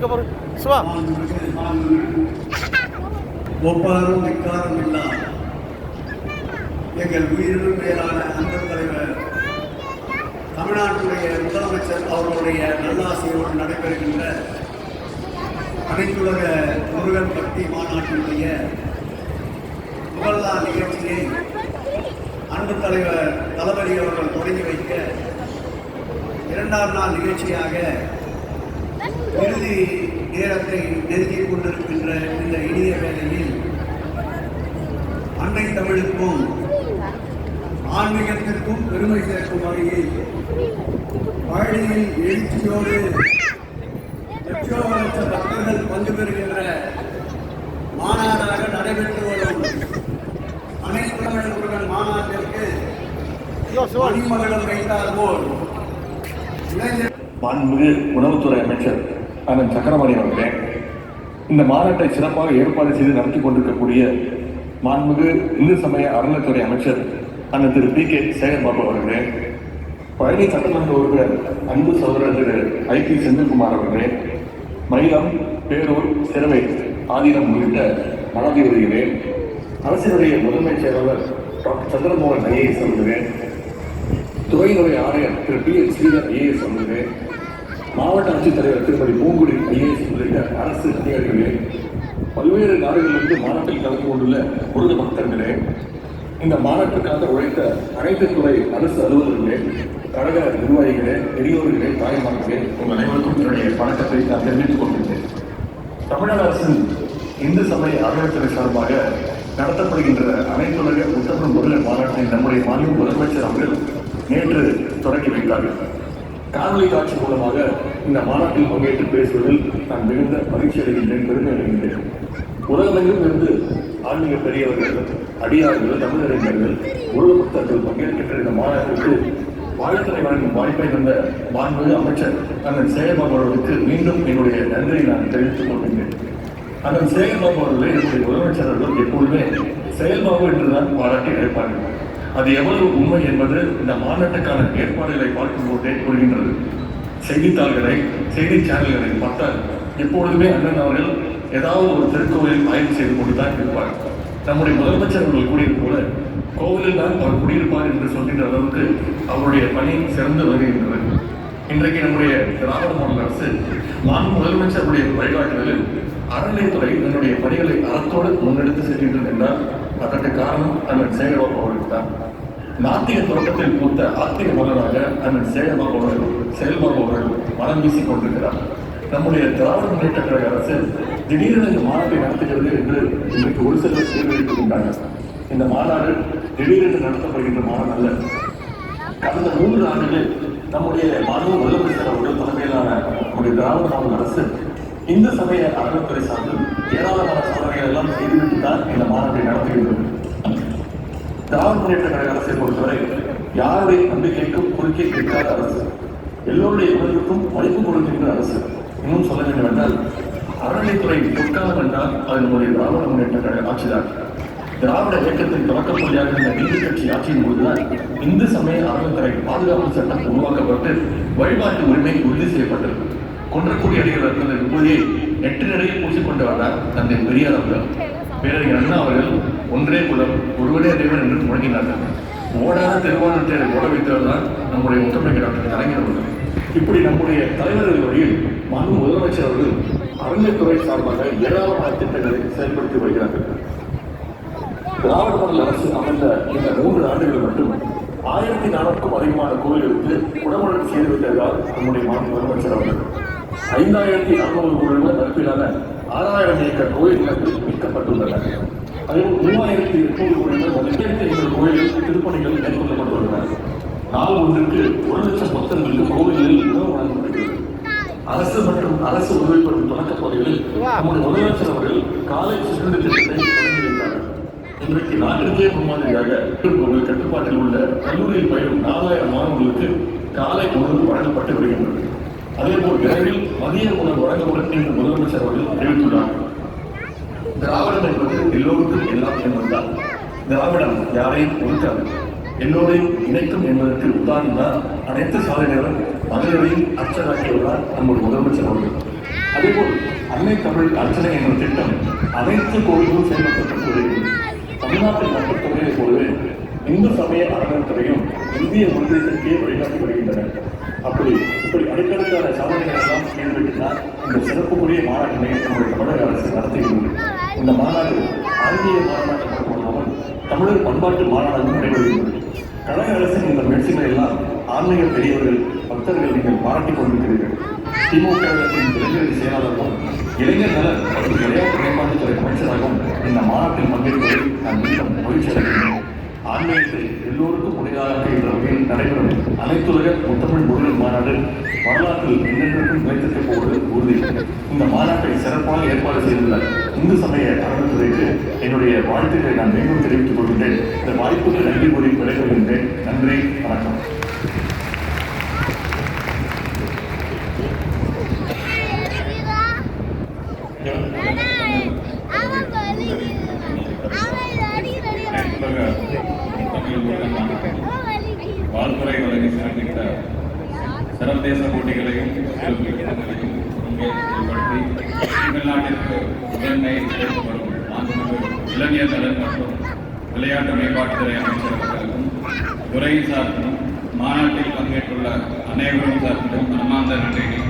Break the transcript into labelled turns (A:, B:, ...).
A: இருக்க பாரு சிவா.
B: ஒப்பாரும் மிக்காரும் இல்லா எங்கள் உயிரினும் மேலான அன்பு தலைவர் தமிழ்நாட்டுடைய முதலமைச்சர் அவர்களுடைய நல்லாசியோடு நடைபெறுகின்ற அனைத்துலக முருகன் பக்தி மாநாட்டினுடைய முதல் நாள் நிகழ்ச்சியை அன்பு தலைவர் தளபதி அவர்கள் தொடங்கி வைக்க இரண்டாம் நாள் நிகழ்ச்சியாக இறுதி நேரத்தை நெருங்கிக் கொண்டிருக்கின்ற இந்த இனிய வேளையில் அன்னை தமிழுக்கும் ஆன்மீகத்திற்கும் பெருமை சேர்க்கும் வகையில் பழனியில் எழுச்சியோடு லட்சோ லட்ச பக்தர்கள் பங்கு பெறுகின்ற மாநாடாக நடைபெற்று வரும் அனைத்து மாநாட்டிற்கு
A: யோ
B: வைத்தால் போல். இளைஞர்
C: உணவுத்துறை அமைச்சர் அண்ணன் சக்கரபாணி அவர்களே இந்த மாநாட்டை சிறப்பாக ஏற்பாடு செய்து நடத்தி கொண்டிருக்கக்கூடிய மாண்புமிகு இந்து சமய அறநிலைத்துறை அமைச்சர் அண்ணன் திரு பி கே சேகர்பாபு அவர்களே பழனி சட்டமன்ற உறுப்பினர் அன்பு சகோதரர் திரு ஐ பி செந்தில்குமார் அவர்களே மயிலம் பேரூர் சிறுவை ஆதீனம் உள்ளிட்ட மனாதிபதிகளே அரசினுடைய முதன்மை செயலாளர் டாக்டர் சந்திரமோகன் ஐஏஎஸ் அவர்களே துறையினுடைய ஆணையர் Thiru P S Sridhar IAS அவர்களே மாவட்ட ஆட்சித்தலைவர் திருமதி பூங்குடி ஐஏஎஸ் உள்ளிட்ட அரசு அதிகாரிகளே பல்வேறு நாடுகளிலிருந்து மாநாட்டில் கலந்து கொண்டுள்ள முருக பக்தர்களே இந்த மாநாட்டுக்காக உழைத்த அனைத்து துறை அரசு அலுவலர்களே கழக நிர்வாகிகளே பெரியோர்களே தாய்மார்களே உங்கள் அனைவருக்கும் என்னுடைய வணக்கத்தை நான் தெரிவித்துக் கொள்கிறேன் தமிழக அரசின் இந்து சமய அறநிலைத்துறை சார்பாக நடத்தப்படுகின்ற அனைத்துலக உத்தரவு முருகன் மாநாட்டை நம்முடைய மாநில முதலமைச்சர் அவர்கள் நேற்று தொடங்கி வைத்தார்கள். காணொலி காட்சி மூலமாக இந்த மாநாட்டில் பங்கேற்று பேசுவதில் நான் மிகுந்த மகிழ்ச்சி அடைகின்றேன் பெருமை அடைகின்றேன். உலகமெங்கும் இருந்து ஆன்மீக பெரியவர்கள் அடியார்கள் தமிழறிஞர்கள் உலக பக்தர்கள் பங்கேற்கின்ற இந்த மாநாட்டிற்கு வாழ்த்துறை வழங்கும் வாய்ப்பை தந்த மாண்புமிகு அமைச்சர் அண்ணன் சேகர்பாபு அவர்களுக்கு மீண்டும் என்னுடைய நன்றியை நான் தெரிவித்துக் கொள்கின்றேன். அண்ணன் சேகர்பாபு அவர்களை என்னுடைய முதலமைச்சர் அவர்கள் எப்பொழுதுமே செயல்பாபு என்றுதான் பாராட்டி அழைப்பார்கள். அது எவ்வளவு உண்மை என்பது இந்த மாநாட்டுக்கான ஏற்பாடுகளை பார்க்கும் போதே புரிகின்றது செய்தித்தாள்களை செய்தி சேனல்களை பார்த்தால் எப்பொழுதுமே அண்ணன் அவர்கள் ஏதாவது ஒரு திருக்கோவிலில் ஆய்வு செய்து கொண்டுதான் இருப்பார். நம்முடைய முதலமைச்சர் அவர்கள் கூடியது போல கோவிலில் தான் அவர் குடியிருப்பார் என்று சொல்கின்ற அளவுக்கு அவருடைய பணி சிறந்து வருகின்றது இன்றைக்கு நம்முடைய திராவிட மாநில அரசு மாண்பு முதலமைச்சருடைய வழிகாட்டுதலில் அறநிலைத்துறை தன்னுடைய பணிகளை அறத்தோடு முன்னெடுத்து செல்கின்றது என்றால் அதற்கு காரணம் அண்ணன் சேகர்பாபு அவர்கள் தான். நாத்திக தொடக்கத்தில் மூத்த ஆத்திக மன்னராக அண்ணன் சேகர்பாபு அவர்கள் செயல்பாபு அவர்கள் மனம் வீசிக் கொண்டிருக்கிறார். நம்முடைய திராவிட முன்னேற்ற கழக அரசு திடீரென இந்த மாநாட்டை நடத்துகிறது என்று இன்றைக்கு ஒரு சிலர் கேள்வி கொண்டாங்க இந்த மாநாடு திடீரென்று நடத்தப்படுகின்ற மாநாடு அல்ல. கடந்த மூன்று ஆண்டுகளில் நம்முடைய மாநில முதலமைச்சர் அவர்கள் தலைமையிலான நம்முடைய திராவிட மாநில அரசு இந்து சமய அறநிலைத்துறை சார்பில் ஏராளமான சாதனைகள் எல்லாம் செய்து தான் இந்த மாநாட்டை நடத்துகின்றது திராவிட முன்னேற்ற கழக அரசை பொறுத்தவரை யாருடைய நம்பிக்கைக்கும் குறுக்கே கேட்காத அரசு. எல்லோருடைய உணர்வுக்கும் மதிப்பு கொடுக்கின்ற அரசு. இன்னும் சொல்ல வேண்டும் என்றால் அறநிலைத்துறை பொற்காலம் என்றால் அது நம்முடைய திராவிட முன்னேற்ற கழக ஆட்சிதான். திராவிட இயக்கத்தின் தொடக்க புள்ளியாக இருந்த நீதி கட்சி ஆட்சியின் போதுதான் இந்து சமய அறநிலைத்துறை பாதுகாப்பு சட்டம் உருவாக்கப்பட்டு வழிபாட்டு உரிமை உறுதி செய்யப்பட்டது. கொன்றக்கூடிய அடிகள் இருந்த விபூதியை நெற்றி நிறைய பூசிக்கொண்டு வந்தார் தந்தை பெரியார் அவர்கள். பேரறிஞர் அண்ணா அவர்கள் ஒன்றே குலம் ஒருவரே தேவன் என்று முழங்கினார்கள். ஓடாத திருவாரூர் ஓட வைத்தவர் தான் நம்முடைய முத்தமிழ் டாக்டர் கலைஞர் அவர்கள். இப்படி நம்முடைய தலைவர்கள் வழியில் மனு முதலமைச்சர் அவர்கள் அறநிலைத்துறை சார்பாக ஏராளமான திட்டங்களை செயல்படுத்தி வருகிறார்கள். திராவிட மாநில அரசு அமைந்த இந்த மூன்று ஆண்டுகள் மட்டும் ஆயிரத்தி நானூறுக்கும் அதிகமான கோயில்களுக்கு குடமுழக்கு செய்து விட்டதால் நம்முடைய மாநில முதலமைச்சர் அவர்கள். ஐந்தாயிரத்தி நானூறு கோடி ரூபாய் ஆறாயிரம் ஏக்கர் கோயில்களுக்கு மீட்கப்பட்டுள்ளன அதில் மூவாயிரத்தி எட்நூறு கோடி ரூபாய் மதிப்பிற்கு ஐநூறு திருப்பணிகள் மேற்கொள்ளப்பட்டுள்ளன. நாள் ஒன்றுக்கு ஒரு லட்சம் பக்தர்களுக்கு கோவில்களில் உணவு வழங்கப்படுகிறது அரசு மற்றும் அரசு உதவிப்படும் தொடக்கப் பகுதிகளில் நமது முதலமைச்சர் அவர்கள் காலை சிற்றுண்டி திட்டத்தை தொடங்கி வைத்தார்கள் இன்றைக்கு நாட்டிற்கே முன்மாதிரியாக கோவில் கட்டுப்பாட்டில் உள்ள கல்லூரியில் பயிலும் நாலாயிரம் மாணவர்களுக்கு காலை உணவு வழங்கப்பட்டு வருகின்றது. அதேபோல் விரைவில் மதிய உணவு வழங்கப்படும் என்று முதலமைச்சர் அவர்கள் அறிவித்துள்ளார் திராவிடம் என்பது எல்லோருக்கும் எல்லாம் என்பதுதான் திராவிடம் யாரையும் ஒதுக்காது. எல்லோரையும் இணைக்கும் என்பதற்கு உதாரணம் தான் அனைத்து சாதனைகளும் மதுரையில் அச்சராக்கியுள்ளார் நம்முடைய முதலமைச்சர் அவர்கள். அதேபோல் அன்னை தமிழ் அர்ச்சனை என்ற திட்டம் அனைத்து கோவில்களும் செயல்படுத்தப்பட்டு வருகிறது தமிழ்நாட்டின் மக்கள் தொகையை போலவே இந்து சமய அறநிலைத்துறையும் இந்திய ஒன்றியத்திற்கே வழிகாட்டி அப்படி இப்படி அடுக்கடுக்கான சாதனைகள் எல்லாம் ஈடுபட்டுதான் இந்த சிறப்புக்குரிய மாநாட்டினை நம்முடைய தமிழக அரசு நடத்துகிறது. இந்த மாநாடு ஆங்கிலேய மாநாடு மட்டுமல்லாமல் தமிழர் பண்பாட்டு மாநாடாகவும் நடைபெறுகிறது. கழக அரசின் இந்த முயற்சிகளை எல்லாம் ஆன்மீக பெரியவர்கள் பக்தர்கள் நீங்கள் பாராட்டிக் கொண்டிருக்கிறீர்கள். திமுக அரசின் இளைஞர் செயலாளரும் இளைஞர் நலன் மற்றும் விளையாட்டு மேம்பாட்டுத்துறை அமைச்சராகவும் இந்த மாநாட்டில் பங்கேற்பதில் நான் மீண்டும் மகிழ்ச்சி அடைகிறேன். ஆன்மீகத்தை எல்லோருக்கும் உடையாளர் என்ற வகையில் நடைபெறும் அனைத்துலக முத்தமிழ் முருகன் மாநாடு வரலாற்றில் என்னென்றும் நிலைத்திருக்க போவது உறுதி. இந்த மாநாட்டை சிறப்பாக ஏற்பாடு செய்துள்ள இந்து சமய அறநிலைத்துறைக்கு என்னுடைய வாழ்த்துக்களை நான் மீண்டும் தெரிவித்துக் கொள்கின்றேன். இந்த வாய்ப்புக்கு நன்றி கூறி விடைபெறுகின்றேன். நன்றி வணக்கம்.
D: தமிழ்நாட்டிற்கு முதன்மை சேர்க்கப்படும் மாண்புமிகு இளைஞர் நலன் மற்றும் விளையாட்டு மேம்பாட்டுத்துறை அமைச்சர் அவர்களுக்கும் துறையின் சார்பிலும் மாநாட்டில் பங்கேற்றுள்ள அனைவரும் சார்பிலும் மனமார்ந்த நன்றியை